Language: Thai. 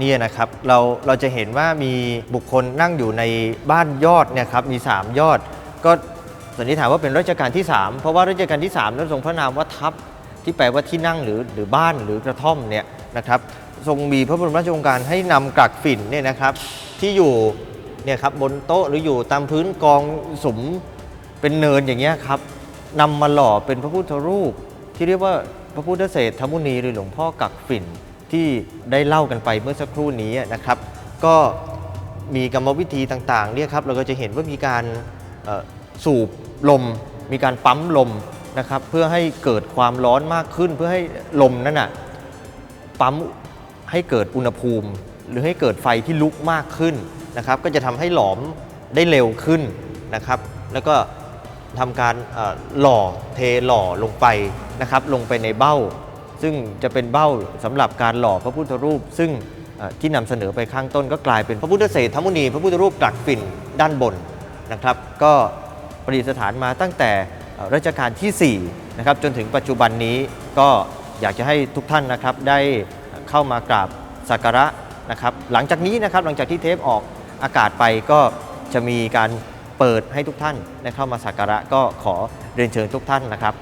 นี่นะครับเราเราจะเห็นว่ามีบุคคลนั่งอยู่ในบ้านยอดเนี่ยครับมี 3 ยอด ก็สันนิษฐานว่าเป็นรัชกาลที่ 3 เพราะว่ารัชกาลที่3นั้นทรงพระนามว่าทัพที่แปลว่าที่นั่งหรือหรือบ้านหรือกระท่อมเนี่ยนะครับทรงมีพระบรมราชโองการให้นำกักฝิ่นเนี่ยนะครับที่อยู่เนี่ยครับบนโต๊ะหรืออยู่ตามพื้นกองสมเป็นเนินอย่างเงี้ยครับนำมาหล่อเป็นพระพุทธรูป ที่เรียกว่าพระพุทธเศรษฐมุนีหรือหลวงพ่อกักฝิ่น ที่ได้เล่ากันไปเมื่อสักครู่นี้นะครับ ก็มีกรรมวิธีต่างๆเนี่ยครับเราก็จะเห็นว่ามีการสูบลม มีการปั๊มลมนะครับเพื่อให้เกิดความร้อนมากขึ้น เพื่อให้ลมนั้นน่ะปั๊มให้เกิดอุณหภูมิ หรือให้เกิดไฟที่ลุกมากขึ้นนะครับ ก็จะทำให้หลอมได้เร็วขึ้นนะครับ แล้วก็ทำการหล่อเทหล่อลงไปนะครับ ลงไปในเบ้า ซึ่งจะเป็นเบ้าสำหรับการหล่อพระพุทธรูป ซึ่งที่นำเสนอไปข้างต้นก็กลายเป็นพระพุทธเศรษฐมุนี พระพุทธรูปกลักฝิ่นด้านบนนะครับ ก็ประดิษฐานมาตั้งแต่รัชกาลที่4นะครับจนถึงปัจจุบันนี้ก็อยากจะให้ทุกท่านนะครับได้เข้ามากราบสักการะนะครับ หลังจากนี้นะครับหลังจากที่เทปออกอากาศไปก็จะมีการเปิดให้ทุกท่านได้เข้ามาสักการะก็ขอเรียนเชิญทุกท่านนะครับ